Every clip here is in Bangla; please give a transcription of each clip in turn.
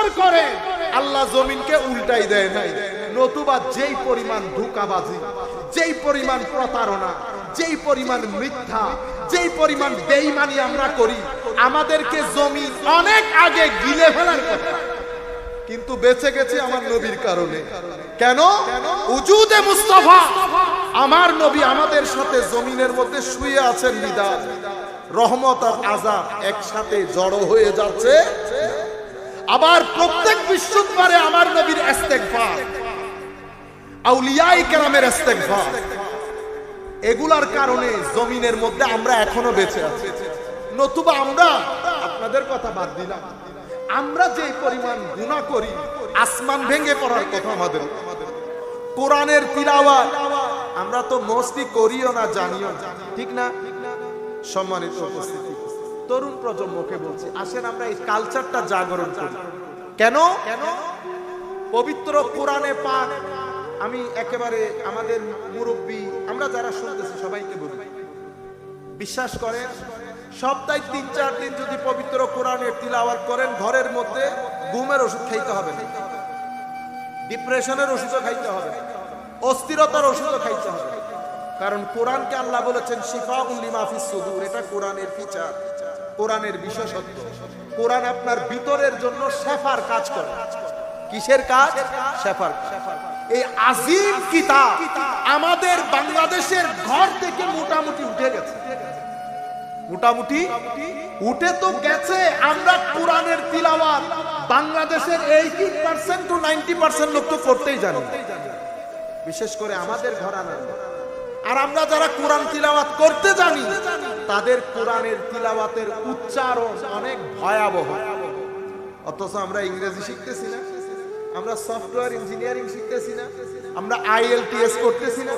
শুকর করে। আল্লাহ জমিনকে উল্টাই দেয় নাই। নতুবা যেই পরিমাণ ধোকাবাজি, যেই পরিমাণ প্রতারণা, যেই পরিমাণ মিথ্যা, যেই পরিমাণ বেইমানি আমরা করি, আমাদেরকে জমিন অনেক আগে গিলে ফেলার কথা। কিন্তু বেঁচে গেছে আমার নবীর কারণে। কেন? উজুদে মুস্তফা। আমার নবী আমাদের সাথে জমিনের মধ্যে শুয়ে আছেন বিদায় রহমত আর আজাব একসাথে জড়ো হয়ে যাচ্ছে। আবার প্রত্যেক বিশ্ববারে আমার নবীর ইস্তেগফার। আউলিয়াই কেরামের ইস্তেগফার। এগুলার কারণে জমিনের মধ্যে আমরা এখনও বেঁচে আছি। নতুবা আমরা, আপনাদের কথা বাদ দিলাম, আমরা যে পরিমাণ গুণা করি, আসমান ভেঙে পড়ার কথা আমাদের। কোরআনের তিলাওয়াত, আমরা তো মস্তি করিও না, জানিও ঠিক না? সম্মানিত উপস্থিতি। তরুণ প্রজন্মকে বলছি আসেন আমরা এই কালচারটা জাগরণ করি। কেন? কেন? পবিত্র কোরআনে পাক আমি একেবারে আমাদের মুরব্বী আমরা যারা শুনতেছি সবাইকে বলি। বিশ্বাস করেন সপ্তাহে তিন চার দিন যদি পবিত্র কোরআনের তিলাওয়াত করেন ঘরের মধ্যে ঘুমের ওষুধ খাইতে হবে না। ডিপ্রেশনের ওষুধও খাইতে হবে অস্থিরতার ওষুধও খাইতে হবে কারণ কোরআনকে আল্লাহ বলেছেন শিফাউল লিমাফিস সুদূর এটা কোরআনের ফিচার কোরআনের বিশেষত্ব। কোরআন আপনার ভিতরের জন্য শেফার কাজ করে। কিসের কাজ? শেফার এই আজিম কিতাব আমাদের বাংলাদেশের ঘর থেকে মোটামুটি উঠে গেছে। মোটামুটি উঠে তো গেছে, আমরা কোরআনের তিলাওয়াত বাংলাদেশের eighty percent to ninety percent লোক তো করতেই জানি। বিশেষ করে আমাদের ঘরানা। আর আমরা যারা কোরআন তিলাওয়াত করতে জানি তাদের কোরআনের তিলাওয়াতের উচ্চারণ অনেক ভয়াবহ। অথচ আমরা ইংরেজি শিখতেছি না, আমরা সফটওয়্যার ইঞ্জিনিয়ারিং শিখতেছি না, আমরা আইএলটিএস করতেছি না,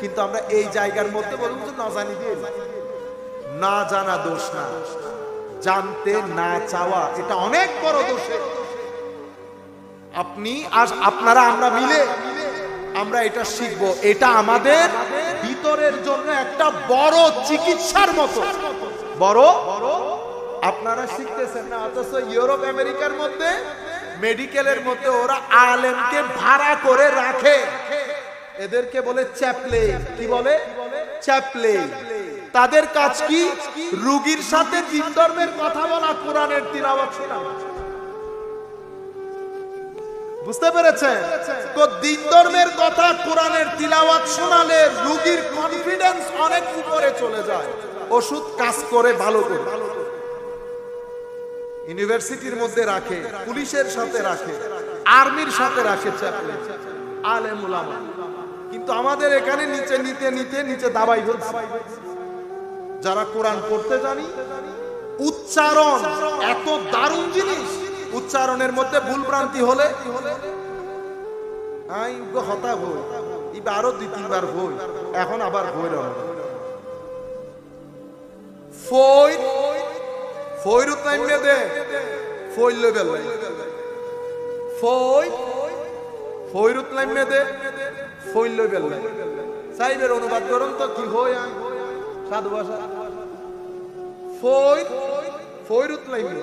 কিন্তু আমরা এই জায়গার মধ্যে বলুন তো না জানি দিয়ে। না জানা দোষ না, জানতে না চাওয়া, এটা অনেক বড় দোষে। আপনি আর আপনারা আমরা মিলে আমরা এটা শিখব, এটা আমাদের ভিতরের জন্য একটা বড় চিকিৎসার মতো। বড়? আপনারা শিখতেছেন না, অথচ ইউরোপ, আমেরিকার মধ্যে, মেডিকেলের মধ্যে ওরা আলেমকে ভাড়া করে রাখে। এদেরকে বলে চ্যাপলে। কি বলে? চ্যাপলে। তাদের কাজ কি? রুগীর সাথে দিন ধর্মের কথা বলা, কোরআনের তিলাওয়াত শোনা। বুঝতে পেরেছেন? তো দিন ধর্মের কথা কোরআনের তিলাওয়াত শোনালে রুগীর কনফিডেন্স অনেক উপরে চলে যায়। ওষুধ কাজ করে ভালো করে। ইউনিভার্সিটির মধ্যে রাখে, পুলিশের সাথে রাখে, আর্মির সাথে রাখে চ্যাপলেন আলেম উলামা। কিন্তু আমাদের এখানে নিচে নিতে নিতে নিচে দাবাই ফেলছে যারা কোরআন পড়তে জানি, উচ্চারণ এত দারুণ জিনিস উচ্চারণের মধ্যে ভুল ভ্রান্তি হলে আই হতা হই ইবা আরও দুই, তিনবার হই এখন আবার হই রহ ফই ফইরুত নাইমে দে। ফই বেলাই ফই ফইরুত নাইমে দে। ফই লই। সাইবের অনুবাদ করুন তো, কি হই আই? সাধু ভাষা। ফই ফইরুত নাইমে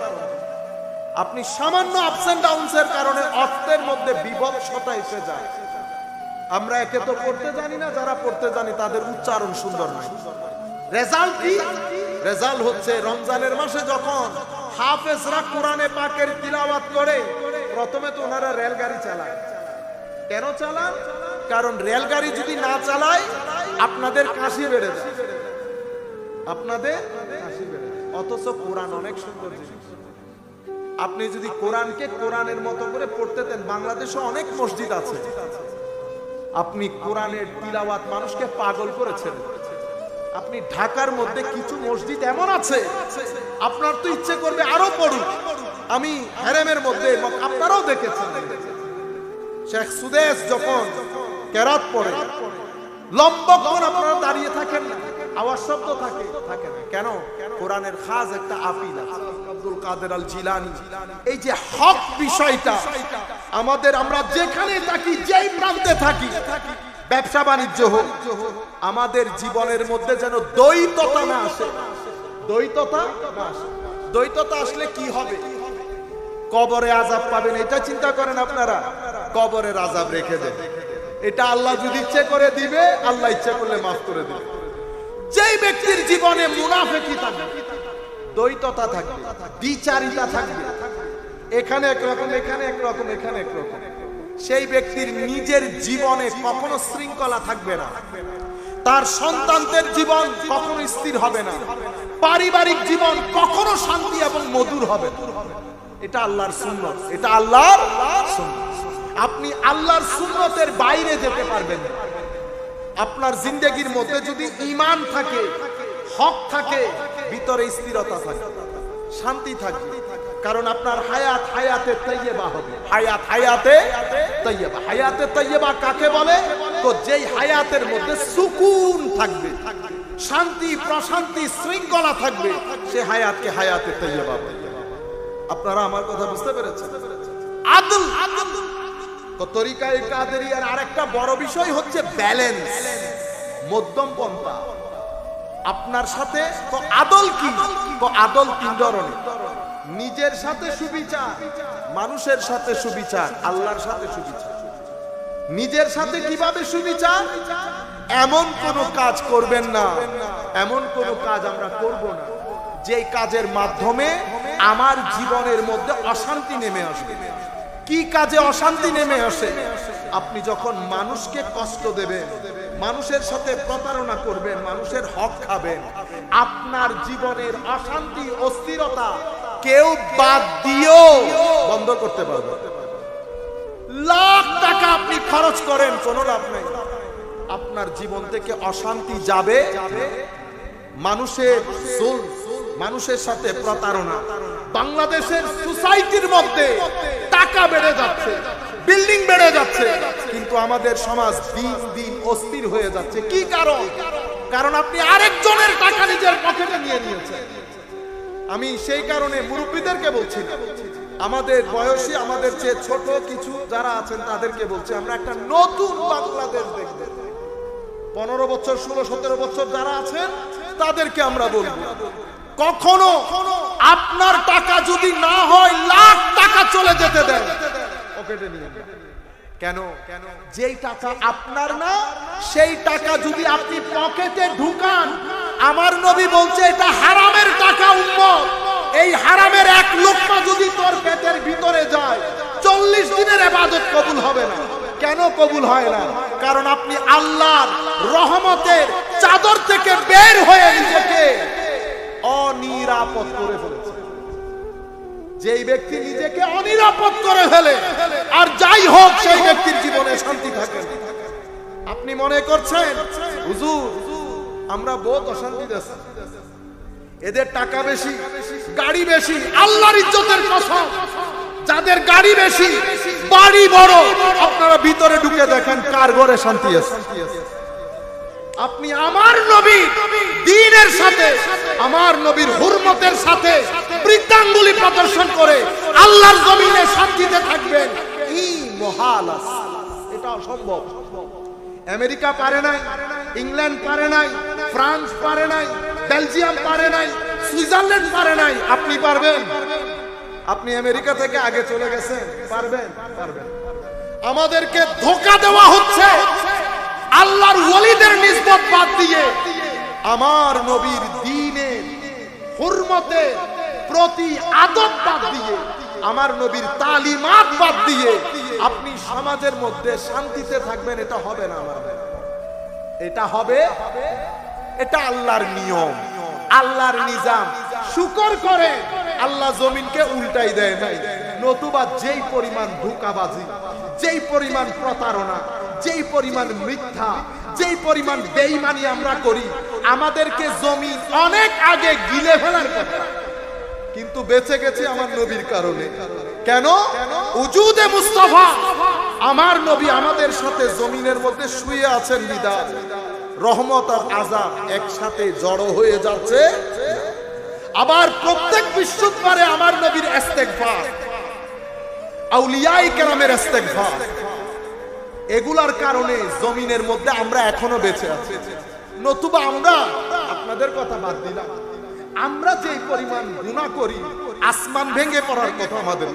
আপনি সামান্য আপস এন্ড ডাউনস এর কারণে অর্থের মধ্যে বিভৎসতা এসে যায়। আমরা একে তো পড়তে জানি না, যারা পড়তে জানি তাদের উচ্চারণ সুন্দর নয়। রেজাল্ট কি? রেজাল্ট হচ্ছে রমজানের মাসে যখন হাফেজরা কোরআনে পাকের তিলাওয়াত করে, প্রথমে তো ওনারা রেলগাড়ি চালায়। কেন চালান? কারণ রেলগাড়ি যদি না চালায়, আপনাদের কাশি বেড়ে যায়। আপনাদের কাশি বেড়ে। অথচ কোরআন অনেক সুন্দর জিনিস। আপনি যদি কোরআনকে কোরআনের মতো করে পড়তে দেন, বাংলাদেশে অনেক মসজিদ আছে। আপনি কোরআনের তিলাওয়াত মানুষকে পাগল করেছেন। আপনি ঢাকার মধ্যে কিছু মসজিদ এমন আছে, আপনার তো ইচ্ছে করবে আরও পড়ুন আমি হ্যারেমের মধ্যে এবং আপনারাও দেখেছেন। শেখ সুদেশ যখন কেরাত পড়ে, লম্বক্ষণ আপনারা দাঁড়িয়ে থাকেন আওয়াজ শব্দ থাকে থাকে না। কেন? কোরআনের খাস একটা আপিল আছে। আব্দুল কাদের আল জিলানি এই যে হক বিষয়টা, আমাদের আমরা যেখানে থাকি, যেই প্রান্তে থাকি, ব্যবসা বাণিজ্য হোক, আমাদের জীবনের মধ্যে যেন দ্বৈততা না আসে। দ্বৈততা না দ্বৈততা আসলে কি হবে? কবরে আজাব পাবেন, এটা চিন্তা করেন আপনারা। কবরের আজাব রেখে দেন। এটা আল্লাহ যদি ইচ্ছে করে দিবে, আল্লাহ ইচ্ছে করলে মাফ করে দেবে। যেই ব্যক্তির জীবনে মুনাফেকি থাকবে দ্বৈততা থাকবে, দ্বিচারিতা থাকবে। এখানে একরকম এখানে একরকম এখানে একরকম। সেই ব্যক্তির নিজের জীবনে কখনো শৃঙ্খলা থাকবে না। তার সন্তানদের জীবন কখনো স্থির হবে না। পারিবারিক জীবন কখনো শান্তি এবং মধুর হবে এটা আল্লাহর সুন্নত, এটা আল্লাহর আপনি আল্লাহর সুন্নতের বাইরে যেতে পারবেন আপনার জিন্দগির মধ্যে যদি ইমান থাকে, হক থাকে ভিতরে স্থিরতা থাকে শান্তি থাকবে। কারণ আপনার হায়াত হায়াতে তৈয়বা হবে। হায়াত হায়াতে তৈয়বা। হায়াতে তৈয়বা কাকে বলে? তো যেই হায়াতের মধ্যে সুকুন থাকবে শান্তি প্রশান্তি শৃঙ্খলা থাকবে সে হায়াতকে হায়াতে তৈয়বা বলে। আপনারা আমার কথা বুঝতে পেরেছেন? আদল। আদল তরিকায় কাদেরিয়ার আরেকটা বড় বিষয় হচ্ছে ব্যালেন্স মধ্যম পন্থা। আপনার সাথে তো আদল কি? তো আদল তিন ধরনের। নিজের সাথে সুবিচার, মানুষের সাথে সুবিচার, আল্লাহর সাথে সুবিচার। নিজের সাথে কীভাবে সুবিচার? এমন কোন কাজ করবেন না। এমন কোন কাজ আমরা করব না। যেই কাজের মাধ্যমে আমার জীবনের মধ্যে অশান্তি নেমে আসবে। কি কাজে অশান্তি নেমে আসে? আপনি যখন মানুষকে কষ্ট দেবেন মানুষের সাথে প্রতারণা করবেন, মানুষের হক খাবেন। আপনার জীবনের অশান্তি, অস্থিরতা কেউ বাদ দিয়েও বন্ধ করতে পারবে। লাখ টাকা আপনি খরচ করেন, কোনো লাভ নেই। আপনার জীবন থেকে অশান্তি যাবে। মানুষের মানুষের সাথে প্রতারণা। বাংলাদেশের সোসাইটির মধ্যে টাকা বেড়ে যাচ্ছে, বিল্ডিং বেড়ে যাচ্ছে কিন্তু আমাদের সমাজ দিন দিন অস্থির হয়ে যাচ্ছে। কি কারণ? কারণ আপনি আরেকজনের টাকা নিজের পকেটে নিয়ে নিয়েছেন। আমি সেই কারণে মুরব্বীদেরকে বলছি আমাদের বয়সী, আমাদের চেয়ে ছোট কিছু যারা আছেন, তাদেরকে বলছি, আমরা একটা নতুন বাংলাদেশ দেখব। পনেরো বছর, ষোলো, সতেরো বছর যারা আছেন, তাদেরকে আমরা বলব, কখনো আপনার টাকা যদি না হয়, লাখ টাকা চলে যেতে দেন পকেটে নিয়ে। কেন? কেন? যেই টাকা আপনার না সেই টাকা যদি আপনি পকেটে ঢুকান আমার নবী বলছে এটা হারামের টাকা উম্মত। এই হারামের এক লোকমা যদি তোর পেটের ভিতরে যায় চল্লিশ দিনের এবাদত কবুল হবে না। কেন কবুল হয় না? কারণ আপনি আল্লাহর রহমতের চাদর থেকে বের হয়ে নিজেকে অনিরাপদ করে ফেলেছে যেই ব্যক্তি নিজেকে অনিরাপদ করে ফেলে, আর যাই হোক, সেই ব্যক্তির জীবনে শান্তি থাকে আপনি মনে করছেন, হুজুর, আমরা বহুত অশান্তি দেশে এদের টাকা বেশি, গাড়ি বেশি, আল্লাহর ইজ্জতের কসম। যাদের গাড়ি বেশি, বাড়ি বড়। আপনারা ভিতরে ঢুকে দেখেন কার ঘরে শান্তি আছে। আপনি আমার নবী, দিনের সাথে, আমার নবীর হুরমতের সাথে বৃদ্ধাঙ্গুলি প্রদর্শন করে আল্লাহর জমিনে শান্তিতে থাকবেন। ই মহাল। এটা অসম্ভব। আমেরিকা পারে নাই, ইংল্যান্ড পারে নাই, ফ্রান্স পারে নাই, বেলজিয়াম পারে নাই, সুইজারল্যান্ড পারে নাই। আপনি পারবেন? আপনি আমেরিকা থেকে আগে চলে গেছেন? পারবেন? পারবেন। আমাদেরকে ধোকা দেওয়া হচ্ছে। আল্লাহর ওলিদের নিসবত বাদ দিয়ে। আমার নবীর দিনের হুরমতে প্রতি আদব বাদ দিয়ে, আমার নবীর তালিমাত বাদ দিয়ে আপনি সমাজের মধ্যে শান্তিতে থাকবেন, এটা হবে না আমার এটা হবে, এটা আল্লাহর নিয়ম, আল্লাহর নিজাম। শুকর করে আল্লাহ জমিনকে উল্টাই দেয় নাই নতুবা যেই পরিমাণ ধোকাবাজি, যেই পরিমাণ প্রতারণা, যেই পরিমাণ মিথ্যা, যেই পরিমাণ বেইমানি আমরা করি, আমাদেরকে জমি অনেক আগে গিলে ফেলার কথা। কিন্তু বেঁচে গেছে আমার নবীর কারণে। কেন? উজুদে মুস্তফা। আমার নবী আমাদের সাথে জমিনের মধ্যে শুয়ে আছেন বিদায় রহমত আর আজাদ একসাথে জড়ো হয়ে যাচ্ছে। আবার প্রত্যেক বিশুদ্ধবারে আমার নবীর ইস্তেগফার। আউলিয়াই কেরামের ইস্তেগফার। এগুলার কারণে জমিনের মধ্যে আমরা এখনও বেঁচে আছি। নতুবা আমরা আপনাদের কথা বাদ দিলাম। আমরা যে পরিমাণ গুণা করি আসমান ভেঙে পড়ার কথা আমাদের